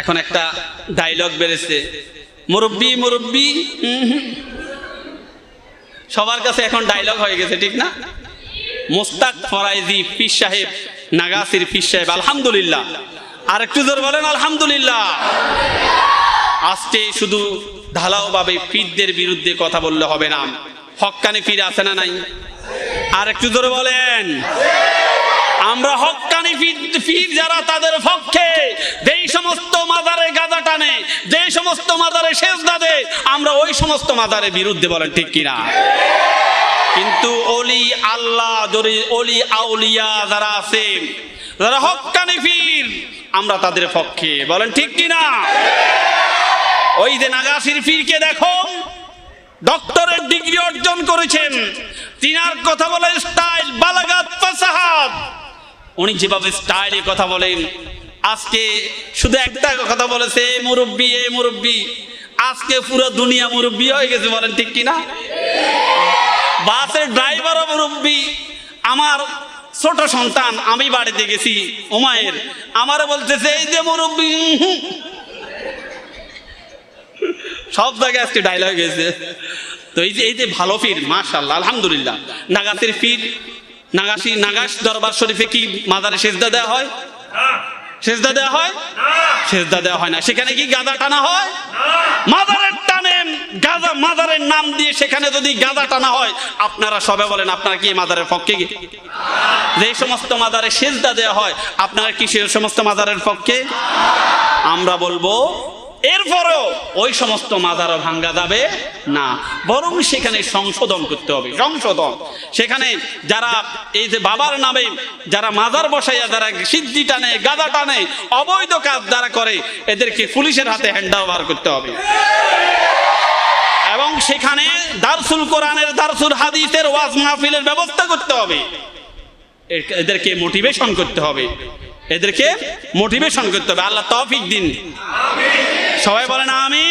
এখন একটা ডায়লগ বেড়েছে। মুরব্বি মুরব্বি। সবার কাছে এখন ডায়লগ হয়ে গেছে, ঠিক না? মোস্তাক ফরাইজি ফির সাহেব নাগাসির ফির সাহেব, আলহামদুলিল্লাহ। আর একটু জোর বলেন, আলহামদুলিল্লাহ। আজকে শুধু ঢালাও ভাবে ফিরদের বিরুদ্ধে কথা বললে হবে না। হক্কানি ফির আছে না নাই? আর একটু জোরে বলেন। আমরা হক্কানি ফির যারা তাদের পক্ষে সমস্ত মাজারে গাঁজা টানে যেই সমস্ত মাজারে শেষ দাদে আমরা ওই সমস্ত মাজারের বিরুদ্ধে বলেন ঠিক কিনা? কিন্তু অলি আল্লাহ অলি আউলিয়া যারা আছে, যারা হক্কানি ফির, আমরা তাদের পক্ষে, বলেন ঠিক কিনা? ওই যে নাগাসির ফিরকে দেখো ডক্টরেট ডিগ্রি অর্জন করেছেন, তিনার কথা বলে স্টাইল বালাগাত ফাসাহাত উনি যেভাবে স্টাইলে কথা বলেন আজকে শুধু একটা কথা বলেছে মুরব্বী, এ মুরব্বী, আজকে পুরো দুনিয়া মুরব্বী হয়ে গেছে। বলেন ঠিক কিনা? বাসের ড্রাইভারও মুরব্বী। আমার ছোট সন্তান, আমি বাড়িতে গেছি ওমায়ের আমার বলতেছে, এই যে মুরব্বী। সব জায়গায় আজকে ডায়লগ গেছে। তো এই যে এই যে ভালো ফির মাশাল্লাহ আলহামদুলিল্লাহ। নাগাসের ফির নাগাসি, নাগাস দরবার শরীফে কি মাদারে সেজদা দেওয়া হয়? সেজদা দেওয়া হয়? সেজদা দেওয়া হয় না। সেখানে কি গাদা টানা হয়? মাজারের টানে গাদা মাদারের নাম দিয়ে সেখানে যদি গাদা টানা হয় আপনারা সবে বলেন আপনারা কি মাজারের মাদারের পক্ষে কি? যে সমস্ত মাদারে সেজদা দেওয়া হয় আপনারা কি সেই সমস্ত মাদারের পক্ষে? আমরা বলব এরপরেও ওই সমস্ত মাজারও ভাঙ্গা যাবে না বরং সেখানে সংশোধন করতে হবে। সংশোধন। সেখানে যারা এই যে বাবার নামে যারা মাজার বসাইয়া যারা সিদ্ধি টানে গাদা টানে অবৈধ কাজ যারা করে এদেরকে পুলিশের হাতে হ্যান্ড ওভার করতে হবে। এবং সেখানে দারসুল কোরআনের দারসুল হাদিসের ওয়াজ মাহফিলের ব্যবস্থা করতে হবে। এদেরকে মোটিভেশন করতে হবে। এদেরকে মোটিভেশন করতে হবে। আল্লাহ তৌফিক দিন। সবাই বলেন আমি